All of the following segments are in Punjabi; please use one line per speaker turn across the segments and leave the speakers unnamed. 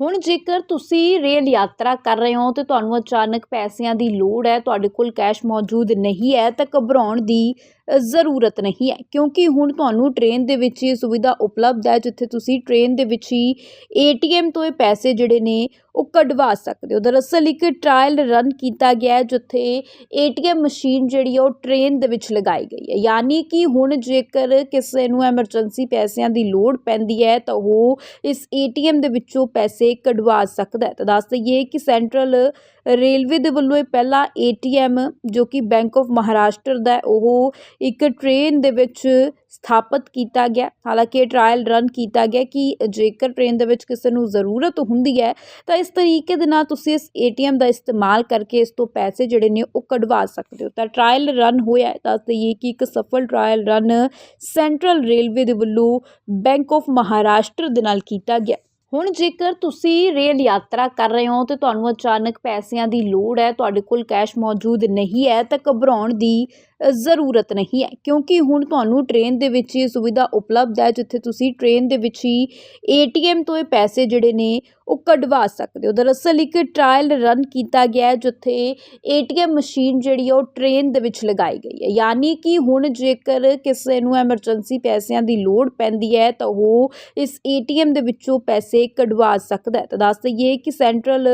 ਹੁਣ ਜੇਕਰ ਤੁਸੀਂ ਰੇਲ ਯਾਤਰਾ ਕਰ ਰਹੇ ਹੋ ਤੇ ਤੁਹਾਨੂੰ ਅਚਾਨਕ ਪੈਸਿਆਂ ਦੀ ਲੋੜ ਹੈ, ਤੁਹਾਡੇ ਕੋਲ ਕੈਸ਼ ਮੌਜੂਦ ਨਹੀਂ ਹੈ, ਤਾਂ ਘਬਰਾਉਣ ਦੀ ਜ਼ਰੂਰਤ ਨਹੀਂ ਹੈ, ਕਿਉਂਕਿ ਹੁਣ ਤੁਹਾਨੂੰ ਟ੍ਰੇਨ ਦੇ ਵਿੱਚ ਇਹ ਸੁਵਿਧਾ ਉਪਲਬਧ ਹੈ, ਜਿੱਥੇ ਤੁਸੀਂ ਟ੍ਰੇਨ ਦੇ ਵਿੱਚ ਹੀ ਏਟੀਐਮ ਤੋਂ ਇਹ ਪੈਸੇ ਜਿਹੜੇ ਨੇ ਉਹ ਕਢਵਾ ਸਕਦੇ ਹੋ। ਦਰਅਸਲ ਇੱਕ ਟ੍ਰਾਇਲ ਰਨ ਕੀਤਾ ਗਿਆ ਹੈ, ਜਿੱਥੇ ਏਟੀਐਮ ਮਸ਼ੀਨ ਜਿਹੜੀ ਹੈ ਉਹ ਟ੍ਰੇਨ ਦੇ ਵਿੱਚ ਲਗਾਈ ਗਈ ਹੈ। ਯਾਨੀ ਕਿ ਹੁਣ ਜੇਕਰ ਕਿਸੇ ਨੂੰ ਐਮਰਜੈਂਸੀ ਪੈਸਿਆਂ ਦੀ ਲੋੜ ਪੈਂਦੀ ਹੈ, ਤਾਂ ਉਹ ਇਸ ਏਟੀਐਮ ਦੇ ਵਿੱਚੋਂ ਪੈਸੇ ਕਢਵਾ ਸਕਦਾ ਹੈ। ਤਾਂ ਦੱਸ ਦਈਏ ਕਿ ਸੈਂਟਰਲ ਰੇਲਵੇ ਦੇ ਵੱਲੋਂ ਇਹ ਪਹਿਲਾ ਏਟੀਐਮ ਜੋ ਕਿ ਬੈਂਕ ਆਫ ਮਹਾਰਾਸ਼ਟਰ ਦਾ ਉਹ ਇੱਕ ਟ੍ਰੇਨ ਦੇ ਵਿੱਚ ਸਥਾਪਿਤ ਕੀਤਾ ਗਿਆ। ਹਾਲਾਂਕਿ ਇਹ ਟਰਾਇਲ ਰਨ ਕੀਤਾ ਗਿਆ ਕਿ ਜੇਕਰ ਟ੍ਰੇਨ ਦੇ ਵਿੱਚ ਕਿਸੇ ਨੂੰ ਜ਼ਰੂਰਤ ਹੁੰਦੀ ਹੈ, ਤਾਂ ਇਸ ਤਰੀਕੇ ਦੇ ਨਾਲ ਤੁਸੀਂ ਇਸ ਏਟੀਐਮ ਦਾ ਇਸਤੇਮਾਲ ਕਰਕੇ ਇਸ ਤੋਂ ਪੈਸੇ ਜਿਹੜੇ ਨੇ ਉਹ ਕਢਵਾ ਸਕਦੇ ਹੋ। ਤਾਂ ਟਰਾਇਲ ਰਨ ਹੋਇਆ ਦੱਸ ਦਈਏ ਕਿ ਇੱਕ ਸਫਲ ਟਰਾਇਲ ਰਨ ਸੈਂਟਰਲ ਰੇਲਵੇ ਦੇ ਵੱਲੋਂ ਬੈਂਕ ਆਫ ਮਹਾਰਾਸ਼ਟਰ ਦੇ ਨਾਲ ਕੀਤਾ ਗਿਆ। ਹੁਣ ਜੇਕਰ ਤੁਸੀਂ ਰੇਲ ਯਾਤਰਾ ਕਰ ਰਹੇ ਹੋ ਤੇ ਤੁਹਾਨੂੰ ਅਚਾਨਕ ਪੈਸਿਆਂ ਦੀ ਲੋੜ ਹੈ, ਤੁਹਾਡੇ ਕੋਲ ਕੈਸ਼ ਮੌਜੂਦ ਨਹੀਂ ਹੈ, ਤਾਂ ਘਬਰਾਉਣ ਦੀ ਜ਼ਰੂਰਤ ਨਹੀਂ ਹੈ। ਕਿਉਂਕਿ ਹੁਣ ਤੁਹਾਨੂੰ ਟ੍ਰੇਨ ਦੇ ਵਿੱਚ ਇਹ ਸੁਵਿਧਾ ਉਪਲਬਧ ਹੈ, ਜਿੱਥੇ ਤੁਸੀਂ ਟ੍ਰੇਨ ਦੇ ਵਿੱਚ ਹੀ ਏਟੀਐਮ ਤੋਂ ਇਹ ਪੈਸੇ ਜਿਹੜੇ ਨੇ ਉਹ ਕਢਵਾ ਸਕਦੇ ਹੋ। ਦਰਅਸਲ ਇੱਕ ਟ੍ਰਾਇਲ ਰਨ ਕੀਤਾ ਗਿਆ ਹੈ, ਜਿੱਥੇ ਏਟੀਐਮ ਮਸ਼ੀਨ ਜਿਹੜੀ ਹੈ ਉਹ ਟ੍ਰੇਨ ਦੇ ਵਿੱਚ ਲਗਾਈ ਗਈ ਹੈ। ਯਾਨੀ ਕਿ ਹੁਣ ਜੇਕਰ ਕਿਸੇ ਨੂੰ ਐਮਰਜੈਂਸੀ ਪੈਸਿਆਂ ਦੀ ਲੋੜ ਪੈਂਦੀ ਹੈ, ਤਾਂ ਉਹ ਇਸ ਏਟੀਐਮ ਦੇ ਵਿੱਚੋਂ ਪੈਸੇ ਕਢਵਾ ਸਕਦਾ ਹੈ। ਤਾਂ ਦੱਸ ਦਈਏ ਕਿ ਸੈਂਟਰਲ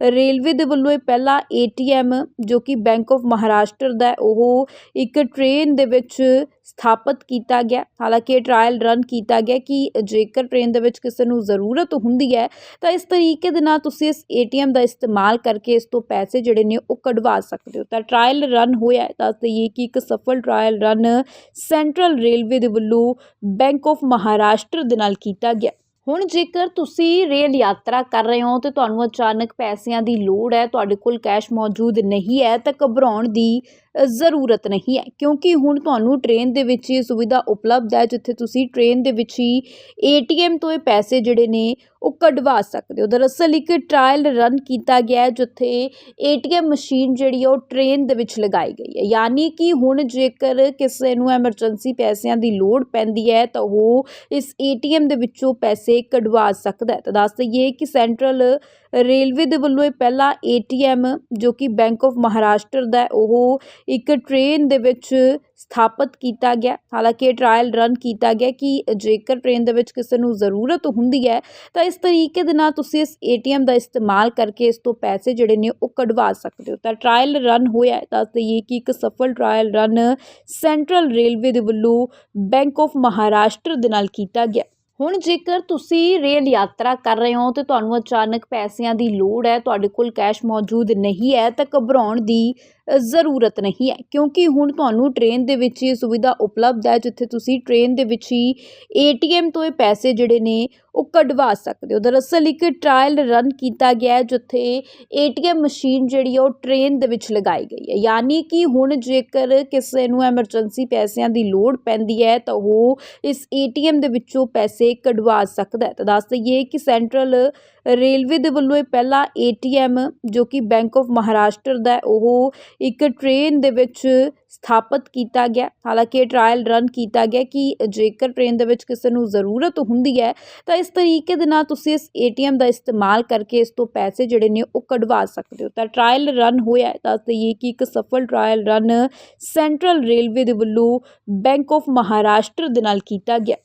ਰੇਲਵੇ ਦੇ ਵੱਲੋਂ ਇਹ ਪਹਿਲਾ ਏਟੀਐਮ ਜੋ ਕਿ ਬੈਂਕ ਆਫ ਮਹਾਰਾਸ਼ਟਰ ਦਾ ਉਹ ਇੱਕ ਟ੍ਰੇਨ ਦੇ ਵਿੱਚ ਸਥਾਪਿਤ ਕੀਤਾ ਗਿਆ। ਹਾਲਾਂਕਿ ਇਹ ਟਰਾਇਲ ਰਨ ਕੀਤਾ ਗਿਆ ਕਿ ਜੇਕਰ ਟ੍ਰੇਨ ਦੇ ਵਿੱਚ ਕਿਸੇ ਨੂੰ ਜ਼ਰੂਰਤ ਹੁੰਦੀ ਹੈ, ਤਾਂ ਇਸ ਤਰੀਕੇ ਦੇ ਨਾਲ ਤੁਸੀਂ ਇਸ ਏਟੀਐਮ ਦਾ ਇਸਤੇਮਾਲ ਕਰਕੇ ਇਸ ਤੋਂ ਪੈਸੇ ਜਿਹੜੇ ਨੇ ਉਹ ਕਢਵਾ ਸਕਦੇ ਹੋ। ਤਾਂ ਟਰਾਇਲ ਰਨ ਹੋਇਆ ਦੱਸ ਦਈਏ ਕਿ ਇੱਕ ਸਫਲ ਟਰਾਇਲ ਰਨ ਸੈਂਟਰਲ ਰੇਲਵੇ ਦੇ ਵੱਲੋਂ ਬੈਂਕ ਆਫ ਮਹਾਰਾਸ਼ਟਰ ਦੇ ਨਾਲ ਕੀਤਾ ਗਿਆ। ਹੁਣ ਜੇਕਰ ਤੁਸੀਂ ਰੇਲ ਯਾਤਰਾ ਕਰ ਰਹੇ ਹੋ ਤੇ ਤੁਹਾਨੂੰ ਅਚਾਨਕ ਪੈਸਿਆਂ ਦੀ ਲੋੜ ਹੈ, ਤੁਹਾਡੇ ਕੋਲ ਕੈਸ਼ ਮੌਜੂਦ ਨਹੀਂ ਹੈ, ਤਾਂ ਘਬਰਾਉਣ ਦੀ ਜ਼ਰੂਰਤ ਨਹੀਂ ਹੈ। ਕਿਉਂਕਿ ਹੁਣ ਤੁਹਾਨੂੰ ਟ੍ਰੇਨ ਦੇ ਵਿੱਚ ਇਹ ਸੁਵਿਧਾ ਉਪਲਬਧ ਹੈ, ਜਿੱਥੇ ਤੁਸੀਂ ਟ੍ਰੇਨ ਦੇ ਵਿੱਚ ਹੀ ਏਟੀਐਮ ਤੋਂ ਇਹ ਪੈਸੇ ਜਿਹੜੇ ਨੇ, ਉਹ ਕਢਵਾ ਸਕਦੇ ਹੋ। ਦਰਅਸਲ ਇੱਕ ਟ੍ਰਾਇਲ ਰਨ ਕੀਤਾ ਗਿਆ ਹੈ, ਜਿੱਥੇ ਏਟੀਐਮ ਮਸ਼ੀਨ ਜਿਹੜੀ ਹੈ ਉਹ ਟ੍ਰੇਨ ਦੇ ਵਿੱਚ ਲਗਾਈ ਗਈ ਹੈ। ਯਾਨੀ ਕਿ ਹੁਣ ਜੇਕਰ ਕਿਸੇ ਨੂੰ ਐਮਰਜੈਂਸੀ ਪੈਸਿਆਂ ਦੀ ਲੋੜ ਪੈਂਦੀ ਹੈ, ਤਾਂ ਉਹ ਇਸ ਏਟੀਐਮ ਦੇ ਵਿੱਚੋਂ ਪੈਸੇ ਕਢਵਾ ਸਕਦਾ ਹੈ। ਤਾਂ ਦੱਸ ਦਈਏ ਕਿ ਸੈਂਟਰਲ ਰੇਲਵੇ ਦੇ ਵੱਲੋਂ ਇਹ ਪਹਿਲਾ ਏਟੀਐਮ ਜੋ ਕਿ ਬੈਂਕ ਆਫ ਮਹਾਰਾਸ਼ਟਰ ਦਾ ਉਹ ਇੱਕ ਟ੍ਰੇਨ ਦੇ ਵਿੱਚ ਸਥਾਪਿਤ ਕੀਤਾ ਗਿਆ। ਹਾਲਾਂਕਿ ਇਹ ਟਰਾਇਲ ਰਨ ਕੀਤਾ ਗਿਆ ਕਿ ਜੇਕਰ ਟ੍ਰੇਨ ਦੇ ਵਿੱਚ ਕਿਸੇ ਨੂੰ ਜ਼ਰੂਰਤ ਹੁੰਦੀ ਹੈ, ਤਾਂ ਇਸ ਤਰੀਕੇ ਦੇ ਨਾਲ ਤੁਸੀਂ ਇਸ ਏਟੀਐਮ ਦਾ ਇਸਤੇਮਾਲ ਕਰਕੇ ਇਸ ਤੋਂ ਪੈਸੇ ਜਿਹੜੇ ਨੇ ਉਹ ਕਢਵਾ ਸਕਦੇ ਹੋ। ਤਾਂ ਟਰਾਇਲ ਰਨ ਹੋਇਆ ਦੱਸ ਦਈਏ ਕਿ ਇੱਕ ਸਫਲ ਟਰਾਇਲ ਰਨ ਸੈਂਟਰਲ ਰੇਲਵੇ ਦੇ ਵੱਲੋਂ ਬੈਂਕ ਆਫ ਮਹਾਰਾਸ਼ਟਰ ਦੇ ਨਾਲ ਕੀਤਾ ਗਿਆ। ਹੁਣ ਜੇਕਰ ਤੁਸੀਂ ਰੇਲ ਯਾਤਰਾ ਕਰ ਰਹੇ ਹੋ ਤੇ ਤੁਹਾਨੂੰ ਅਚਾਨਕ ਪੈਸਿਆਂ ਦੀ ਲੋੜ ਹੈ, ਤੁਹਾਡੇ ਕੋਲ ਕੈਸ਼ ਮੌਜੂਦ ਨਹੀਂ ਹੈ, ਤਾਂ ਘਬਰਾਉਣ ਦੀ ਜ਼ਰੂਰਤ ਨਹੀਂ ਹੈ। ਕਿਉਂਕਿ ਹੁਣ ਤੁਹਾਨੂੰ ਟ੍ਰੇਨ ਦੇ ਵਿੱਚ ਇਹ ਸੁਵਿਧਾ ਉਪਲਬਧ ਹੈ, ਜਿੱਥੇ ਤੁਸੀਂ ਟ੍ਰੇਨ ਦੇ ਵਿੱਚ ਹੀ ਏਟੀਐਮ ਤੋਂ ਇਹ ਪੈਸੇ ਜਿਹੜੇ ਨੇ ਉਹ ਕਢਵਾ ਸਕਦੇ ਹੋ। ਦਰਅਸਲ ਇੱਕ ਟ੍ਰਾਇਲ ਰਨ ਕੀਤਾ ਗਿਆ ਹੈ, ਜਿੱਥੇ ਏਟੀਐਮ ਮਸ਼ੀਨ ਜਿਹੜੀ ਹੈ ਉਹ ਟ੍ਰੇਨ ਦੇ ਵਿੱਚ ਲਗਾਈ ਗਈ ਹੈ। ਯਾਨੀ ਕਿ ਹੁਣ ਜੇਕਰ ਕਿਸੇ ਨੂੰ ਐਮਰਜੈਂਸੀ ਪੈਸਿਆਂ ਦੀ ਲੋੜ ਪੈਂਦੀ ਹੈ, ਤਾਂ ਉਹ ਇਸ ਏਟੀਐਮ ਦੇ ਵਿੱਚੋਂ ਪੈਸੇ ਕਢਵਾ ਸਕਦਾ ਹੈ। ਤਾਂ ਦੱਸ ਦਈਏ ਕਿ ਸੈਂਟਰਲ ਰੇਲਵੇ ਦੇ ਵੱਲੋਂ ਇਹ ਪਹਿਲਾ ਏਟੀਐਮ ਜੋ ਕਿ ਬੈਂਕ ਆਫ ਮਹਾਰਾਸ਼ਟਰ ਦਾ ਉਹ ਇੱਕ ਟ੍ਰੇਨ ਦੇ ਵਿੱਚ ਸਥਾਪਿਤ ਕੀਤਾ ਗਿਆ। ਹਾਲਾਂਕਿ ਇਹ ਟ੍ਰਾਇਲ ਰਨ ਕੀਤਾ ਗਿਆ ਕਿ ਜੇਕਰ ਟ੍ਰੇਨ ਦੇ ਵਿੱਚ ਕਿਸੇ ਨੂੰ ਜ਼ਰੂਰਤ ਹੁੰਦੀ ਹੈ, ਤਾਂ ਇਸ ਤਰੀਕੇ ਦੇ ਨਾਲ ਤੁਸੀਂ ਇਸ ਏਟੀਐਮ ਦਾ ਇਸਤੇਮਾਲ ਕਰਕੇ ਇਸ ਤੋਂ ਪੈਸੇ ਜਿਹੜੇ ਨੇ ਉਹ ਕਢਵਾ ਸਕਦੇ ਹੋ। ਤਾਂ ਟਰਾਇਲ ਰਨ ਹੋਇਆ ਦੱਸ ਦਈਏ ਕਿ ਇੱਕ ਸਫਲ ਟਰਾਇਲ ਰਨ ਸੈਂਟਰਲ ਰੇਲਵੇ ਦੇ ਵੱਲੋਂ ਬੈਂਕ ਆਫ ਮਹਾਰਾਸ਼ਟਰ ਦੇ ਨਾਲ ਕੀਤਾ ਗਿਆ।